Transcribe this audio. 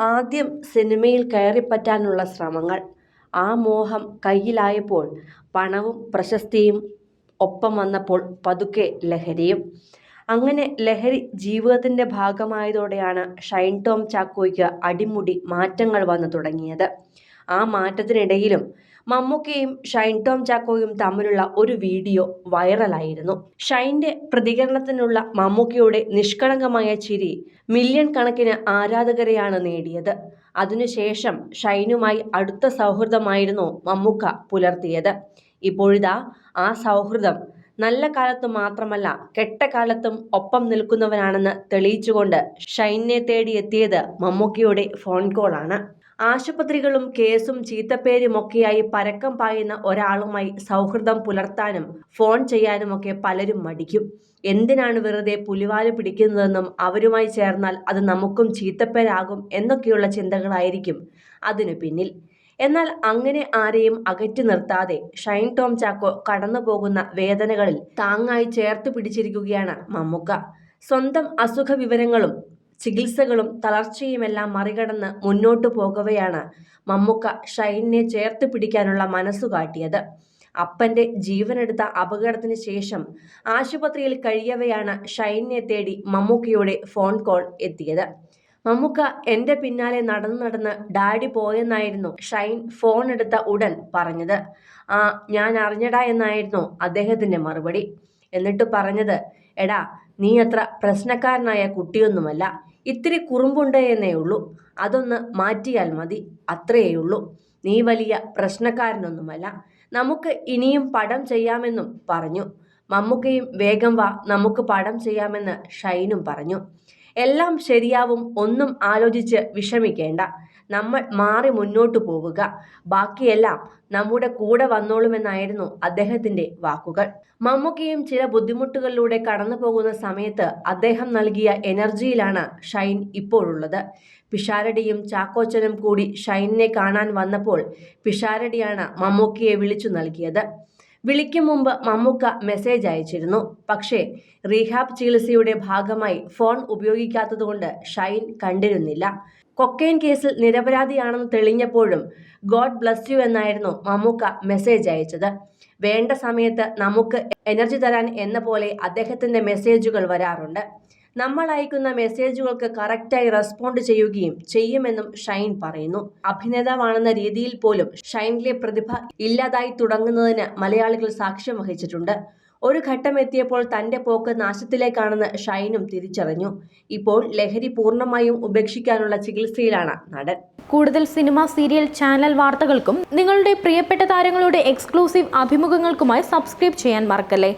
ആദ്യം സിനിമയിൽ കയറിപ്പറ്റാനുള്ള ശ്രമങ്ങൾ. ആ മോഹം കയ്യിലായപ്പോൾ പണവും പ്രശസ്തിയും ഒപ്പം വന്നപ്പോൾ പതുക്കെ ലഹരിയും. അങ്ങനെ ലഹരി ജീവിതത്തിന്റെ ഭാഗമായതോടെയാണ് ഷൈൻ ടോം ചാക്കോയ്ക്ക് അടിമുടി മാറ്റങ്ങൾ വന്നു തുടങ്ങിയത്. ആ മാറ്റത്തിനിടയിലും മമ്മൂക്കയും ഷൈൻ ടോം ചാക്കോയും തമ്മിലുള്ള ഒരു വീഡിയോ വൈറലായിരുന്നു. ഷൈന്റെ പ്രതികരണത്തിനുള്ള മമ്മൂക്കയുടെ നിഷ്കളങ്കമായ ചിരി മില്യൺ കണക്കിന് ആരാധകരെയാണ് നേടിയത്. അതിനുശേഷം ഷൈനുമായി അടുത്ത സൗഹൃദമായിരുന്നു മമ്മൂക്ക പുലർത്തിയത്. ഇപ്പോഴിതാ ആ സൗഹൃദം നല്ല കാലത്തും മാത്രമല്ല കെട്ട കാലത്തും ഒപ്പം നിൽക്കുന്നവനാണെന്ന് തെളിയിച്ചുകൊണ്ട് ഷൈനെ തേടിയെത്തിയത് മമ്മൂക്കയുടെ ഫോൺ കോളാണ്. ആശുപത്രികളും കേസും ചീത്തപ്പേരുമൊക്കെയായി പരക്കം പായുന്ന ഒരാളുമായി സൗഹൃദം പുലർത്താനും ഫോൺ ചെയ്യാനുമൊക്കെ പലരും മടിക്കും. എന്തിനാണ് വെറുതെ പുലിവാൽ പിടിക്കുന്നതെന്നും അവരുമായി ചേർന്നാൽ അത് നമുക്കും ചീത്തപ്പേരാകും എന്നൊക്കെയുള്ള ചിന്തകളായിരിക്കും അതിനു പിന്നിൽ. എന്നാൽ അങ്ങനെ ആരെയും അകറ്റി നിർത്താതെ ഷൈൻ ടോം ചാക്കോ കടന്നു പോകുന്ന വേദനകളിൽ താങ്ങായി ചേർത്ത് പിടിച്ചിരിക്കുകയാണ് മമ്മൂക്ക. സ്വന്തം അസുഖ വിവരങ്ങളും ചികിത്സകളും തളർച്ചയുമെല്ലാം മറികടന്ന് മുന്നോട്ടു പോകവെയാണ് മമ്മുക്ക ഷൈനെ ചേർത്ത് പിടിക്കാനുള്ള മനസ്സു കാട്ടിയത്. അപ്പന്റെ ജീവനെടുത്ത അപകടത്തിന് ശേഷം ആശുപത്രിയിൽ കഴിയവെയാണ് ഷൈനിനെ തേടി മമ്മൂക്കയുടെ ഫോൺ കോൾ എത്തിയത്. മമ്മൂക്ക എന്റെ പിന്നാലെ നടന്നു നടന്ന് ഡാഡി പോയെന്നായിരുന്നു ഷൈൻ ഫോൺ എടുത്ത ഉടൻ പറഞ്ഞത്. ആ ഞാൻ അറിഞ്ഞടാ എന്നായിരുന്നു അദ്ദേഹത്തിന്റെ മറുപടി. എന്നിട്ട് പറഞ്ഞത് എടാ നീ അത്ര പ്രശ്നക്കാരനായ കുട്ടിയൊന്നുമല്ല. ഇത്തിരി കുറുമ്പുണ്ട് എന്നേ ഉള്ളൂ. അതൊന്ന് മാറ്റിയാൽ മതി. അത്രയേ ഉള്ളൂ നീ വലിയ പ്രശ്നക്കാരനൊന്നുമല്ല. നമുക്ക് ഇനിയും പടം ചെയ്യാമെന്നും പറഞ്ഞു. മമ്മൂക്കയും വേഗം വാ നമുക്ക് പടം ചെയ്യാമെന്ന് ഷൈനും പറഞ്ഞു. എല്ലാം ശരിയാവും ഒന്നും ആലോചിച്ച് വിഷമിക്കേണ്ട. നമ്മൾ മാറി മുന്നോട്ടു പോവുക. ബാക്കിയെല്ലാം നമ്മുടെ കൂടെ വന്നോളുമെന്നായിരുന്നു അദ്ദേഹത്തിന്റെ വാക്കുകൾ. മമ്മൂക്കയും ചില ബുദ്ധിമുട്ടുകളിലൂടെ കടന്നു പോകുന്ന സമയത്ത് അദ്ദേഹം നൽകിയ എനർജിയിലാണ് ഷൈൻ ഇപ്പോഴുള്ളത്. പിഷാരടിയും ചാക്കോച്ചനും കൂടി ഷൈനിനെ കാണാൻ വന്നപ്പോൾ പിഷാരടിയാണ് മമ്മൂക്കയെ വിളിച്ചു നൽകിയത്. വിളിക്കും മുമ്പ് മമ്മൂക്ക മെസ്സേജ് അയച്ചിരുന്നു. പക്ഷേ റീഹാബ് ചികിത്സയുടെ ഭാഗമായി ഫോൺ ഉപയോഗിക്കാത്തതുകൊണ്ട് ഷൈൻ കണ്ടിരുന്നില്ല. കൊക്കൈൻ കേസിൽ നിരപരാധിയാണെന്ന് തെളിഞ്ഞപ്പോഴും ഗോഡ് ബ്ലസ് യു എന്നായിരുന്നു മമ്മൂക്ക മെസ്സേജ് അയച്ചത്. വേണ്ട സമയത്ത് നമുക്ക് എനർജി തരാൻ എന്ന പോലെ അദ്ദേഹത്തിന്റെ മെസ്സേജുകൾ വരാറുണ്ട്. നമ്മൾ അയക്കുന്ന മെസ്സേജുകൾക്ക് കറക്റ്റായി റെസ്പോണ്ട് ചെയ്യുകയും ചെയ്യുമെന്നും ഷൈൻ പറയുന്നു. അഭിനേതാവാണെന്ന രീതിയിൽ പോലും ഷൈനിലെ പ്രതിഭ ഇല്ലാതായി തുടങ്ങുന്നതിന് മലയാളികൾ സാക്ഷ്യം വഹിച്ചിട്ടുണ്ട്. ഒരു ഘട്ടം എത്തിയപ്പോൾ തന്റെ പോക്ക് നാശത്തിലേക്കാണെന്ന് ഷൈനും തിരിച്ചറിഞ്ഞു. ഇപ്പോൾ ലഹരി പൂർണമായും ഉപേക്ഷിക്കാനുള്ള ചികിത്സയിലാണ് നടൻ. കൂടുതൽ സിനിമ സീരിയൽ ചാനൽ വാർത്തകൾക്കും നിങ്ങളുടെ പ്രിയപ്പെട്ട താരങ്ങളുടെ എക്സ്ക്ലൂസീവ് അഭിമുഖങ്ങൾക്കുമായി സബ്സ്ക്രൈബ് ചെയ്യാൻ മറക്കല്ലേ?